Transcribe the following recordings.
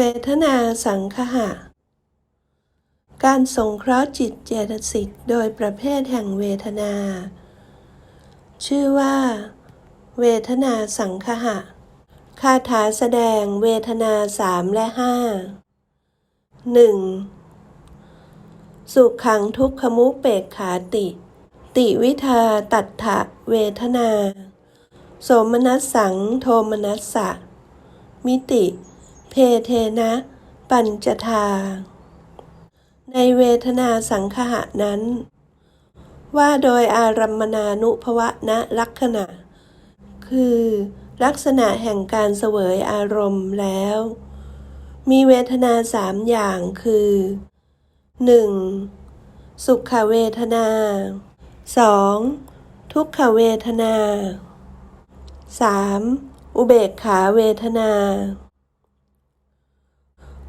เวทนาสังคหะ การสงเคราะห์จิตเจตสิกโดยประเภทแห่งเวทนา ชื่อว่า เวทนาสังคหะ คาถาแสดงเวทนาสามและห้าหนึ่งสุขขังทุกขมุเปกขาติ ติวิทาตัตถะเวทนา โสมนัสสังโทมนัสสะ มิติ เพเทนะ ปัญจทา ในเวทนาสังคหะนั้น ว่าโดยอารัมมนานุภวะณลักษณะ คือลักษณะแห่งการเสวยอารมณ์แล้ว มีเวทนาสามอย่างคือ 1. สุขเวทนา 2. ทุกขเวทนา 3. อุเบกขาเวทนา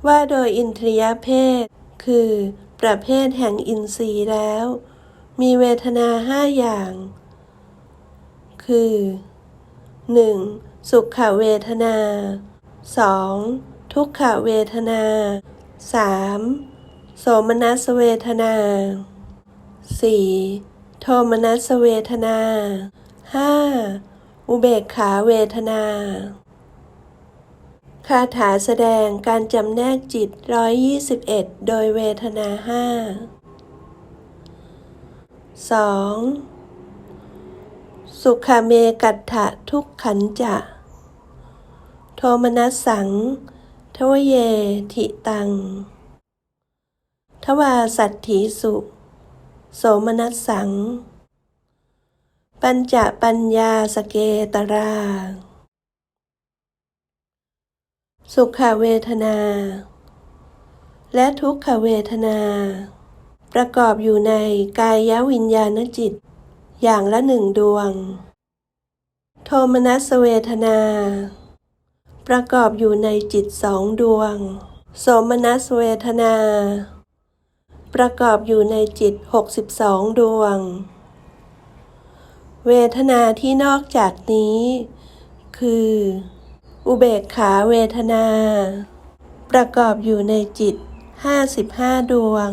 ว่าโดยอินทรียเพศ คือ ประเภทแห่งอินทรีย์แล้ว มีเวทนาห้าอย่าง คือ 1. สุขเวทนา 2. ทุกขเวทนา 3. โสมนัสเวทนา 4. โทมนัสเวทนา 5. อุเบกขาเวทนา คาถาแสดงการจำแนกจิต 121 โดยเวทนาห้า 2. สุขเมกัตถะทุกขันจะ โทมนัสสัง ทวเยทิตัง ทวาสัตถีสุ โสมนัสสัง ปัญจปัญญาสเกตรา สุขเวทนา และทุกขเวทนา ประกอบอยู่ในกายวิญญาณจิต อย่างละหนึ่งดวง โทมนัสเวทนา ประกอบอยู่ในจิตสองดวง โสมนัสเวทนา ประกอบอยู่ในจิต 62 ดวง เวทนาที่นอกจากนี้ คือ อุเบกขาเวทนา ประกอบอยู่ในจิต 55 ดวง